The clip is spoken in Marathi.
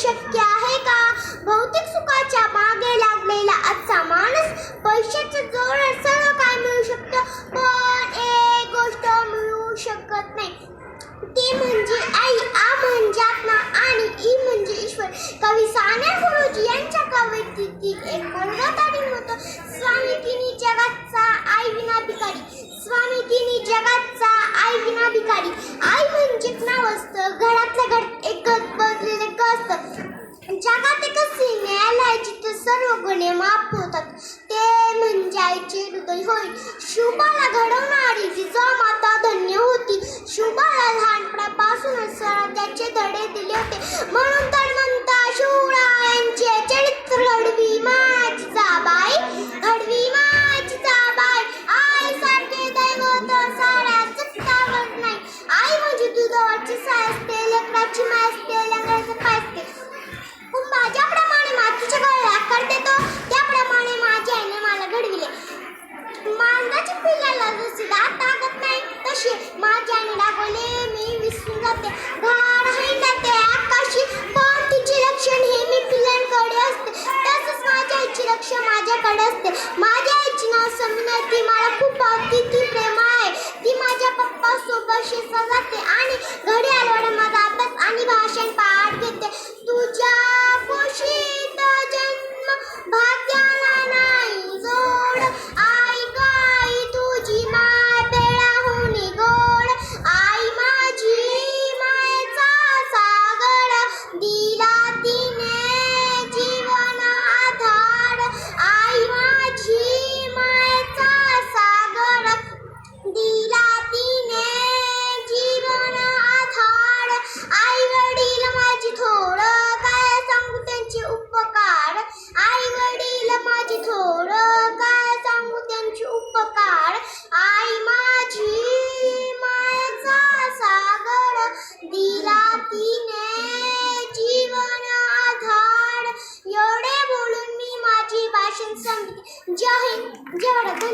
शक्य आहे का? भौतिक सुखाच्या मागे लागलेला आजचा माणूस पैशाच्या जोरात सर्व काय मिळू शकतो? पण एक गोष्ट मिळू शकत नाही. ती म्हणजे आई आ म्हणजे आत्मा आणि ई म्हणजे ईश्वर. कवी साने गुरुजी यांच्या कवितेतील एक मुलगा तारीख होतो. स्वामी किनी जगाचा आई विना भिकारी. स्वामी किनी जगाचा आई विना भिकारी. आई म्हणजे नाव असतं घरातल्या घरात गुन्हे माफ होतात. ते म्हणजे आईचे हृदय होय. शुभाला घडवणारी जिजा माता धन्य होती. शुभाला लहानपणापासूनच त्याचे धडे दिले होते. म्हणून तर सांगितले. जे आहे जे वाढत